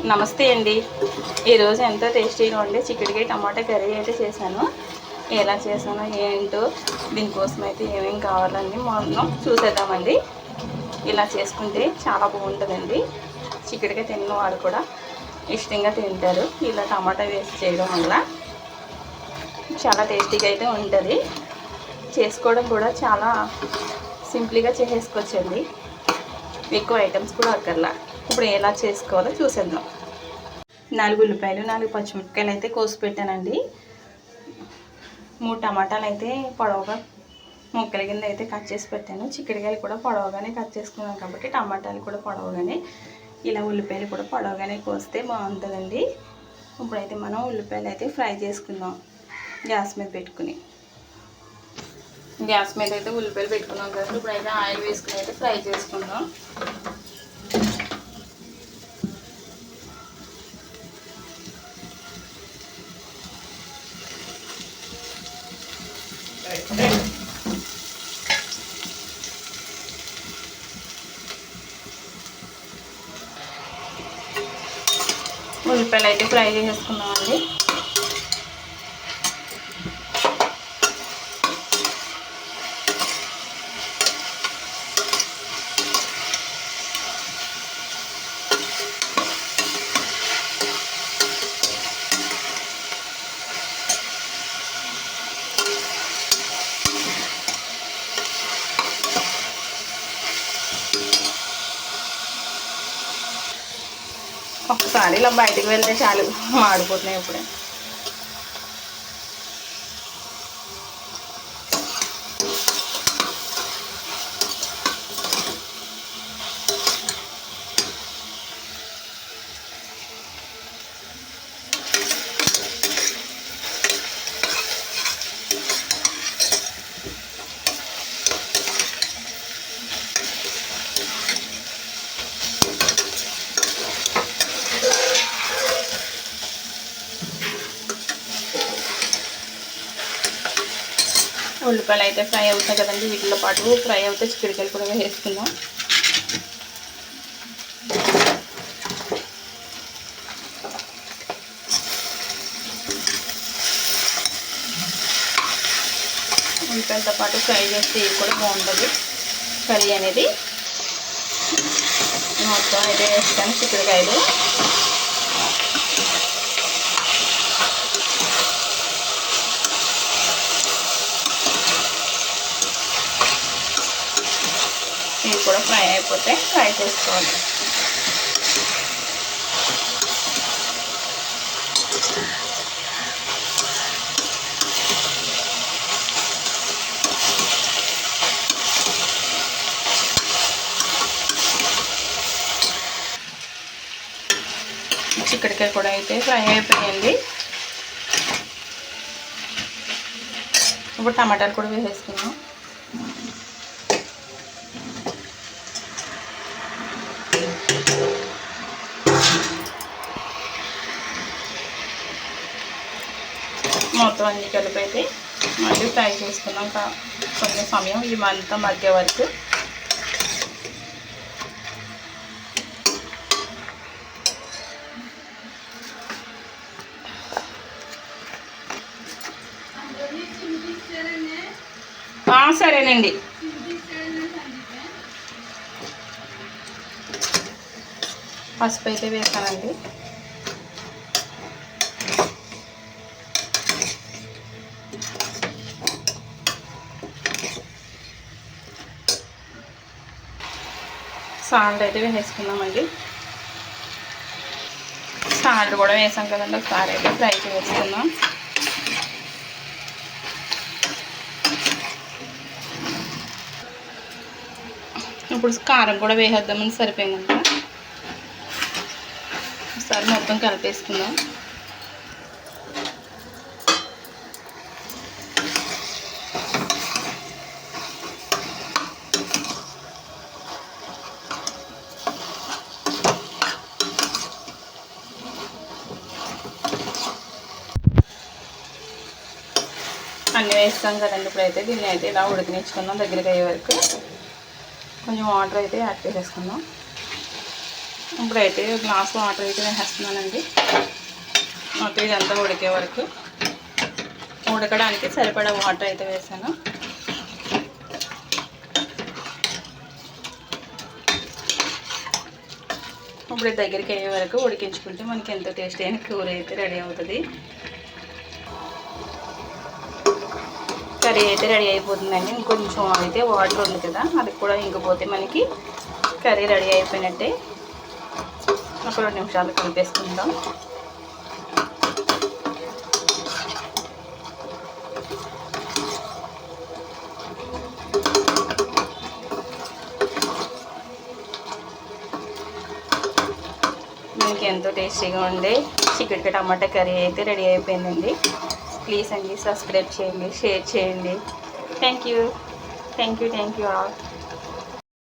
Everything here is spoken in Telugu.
నమస్తే అండి. ఈరోజు ఎంతో టేస్టీగా ఉండే చిక్కుడుకాయ టమాటా కర్రీ అయితే చేశాను. ఎలా చేశానో ఏంటో దీనికోసం అయితే ఏమేమి కావాలని మనం చూసేద్దామండి. ఇలా చేసుకుంటే చాలా బాగుంటుందండి. చిక్కుడుకాయ తిన్న వారు కూడా ఇష్టంగా తింటారు. ఇలా టమాటా వేసి చేయడం వల్ల చాలా టేస్టీగా అయితే ఉంటుంది. చేసుకోవడం కూడా చాలా సింపుల్గా చేసేసుకోవచ్చండి. ఎక్కువ ఐటమ్స్ కూడా అక్కర్లా. ఇప్పుడు ఎలా చేసుకోవాలో చూసేద్దాం. నాలుగు ఉల్లిపాయలు నాలుగు పచ్చిమిరపకాయలు అయితే కోసి పెట్టానండి. మూడు టమాటాలు అయితే పొడవుగా ముక్కల కింద అయితే కట్ చేసి పెట్టాను. చిక్కడికాయలు కూడా పొడవగానే కట్ చేసుకున్నాను కాబట్టి టమాటాలు కూడా పొడవగానే ఇలా ఉల్లిపాయలు కూడా పొడవుగానే కోస్తే బాగుంటుందండి. ఇప్పుడైతే మనం ఉల్లిపాయలు అయితే ఫ్రై చేసుకుందాం గ్యాస్ మీద పెట్టుకుని. గ్యాస్ మీద అయితే ఉల్లిపాయలు పెట్టుకున్నాం కదా ఇప్పుడైతే ఆయిల్ వేసుకుని అయితే ఫ్రై చేసుకుందాం. ఉల్లిపాయలు అయితే ఫ్రై చేసేసుకున్నామండి ఒకసారి ఇలా బయటకు వెళ్తే చాలు మాడిపోతున్నాయి ఇప్పుడే. ఉల్లిపాయలు అయితే ఫ్రై అవుతాయి కదండి వీటితో పాటు ఫ్రై అవుతే చిక్కుడుకాయలు కూడా వేసుకుందాం. ఉల్లిపాయలతో పాటు ఫ్రై చేస్తే కూడా బాగుంటుంది. కర్రీ అనేది. మొత్తం అయితే వేస్తాను చిక్కుడుకాయలు. కూడా ఫ్రై అయిపోతే ఫ్రై చేసుకోవాలి. చిక్కడికాయ కూడా అయితే ఫ్రై అయిపోయింది. ఇప్పుడు టమాటాలు కూడా వేసేసుకున్నాం మొత్తం అన్ని కలిపి అయితే మళ్ళీ ఫ్రై చేసుకున్నాం కొంచెం సమయం ఇది మంతా మధ్య వరకు. సరేనండి. పసుపు అయితే వేసానండి సాల్ట్ అయితే వేసుకుందామండి సాల్ట్ కూడా వేసాం కదండి ఒకసారి అయితే ఫ్రై చేసుకుందాం ఇప్పుడు కారం కూడా వేసేద్దామని సరిపోయిందంట ఒకసారి మొత్తం కలిపేసుకుందాం. అన్నీ వేస్తాం కదండి. ఇప్పుడైతే దీన్ని అయితే ఇలా ఉడకనిచ్చుకుందాం దగ్గరికి అయ్యే వరకు. కొంచెం వాటర్ అయితే యాడ్ చేసేసుకుందాం. ఇప్పుడైతే గ్లాస్ వాటర్ అయితే వేసేస్తున్నానండి. మొత్తం ఇదంతా ఉడికే వరకు. ఉడకడానికి సరిపడా వాటర్ అయితే వేసాను. ఇప్పుడు దగ్గరికి అయ్యే వరకు ఉడికించుకుంటే మనకి ఎంతో టేస్టీ అయిన కూర అయితే రెడీ అవుతుంది. కర్రీ అయితే రెడీ అయిపోతుందండి. ఇంకొంచెం అయితే వాటర్ ఉంది కదా అది కూడా ఇంకపోతే మనకి కర్రీ రెడీ అయిపోయినట్టే. ఒక రెండు నిమిషాలు కలిపేసుకుందాం. మనకి ఎంతో టేస్టీగా ఉండే చికెన్ టమాటా కర్రీ అయితే రెడీ అయిపోయిందండి. ప్లీజ్ అండి సబ్స్క్రైబ్ చేయండి షేర్ చేయండి. Thank you thank you thank you all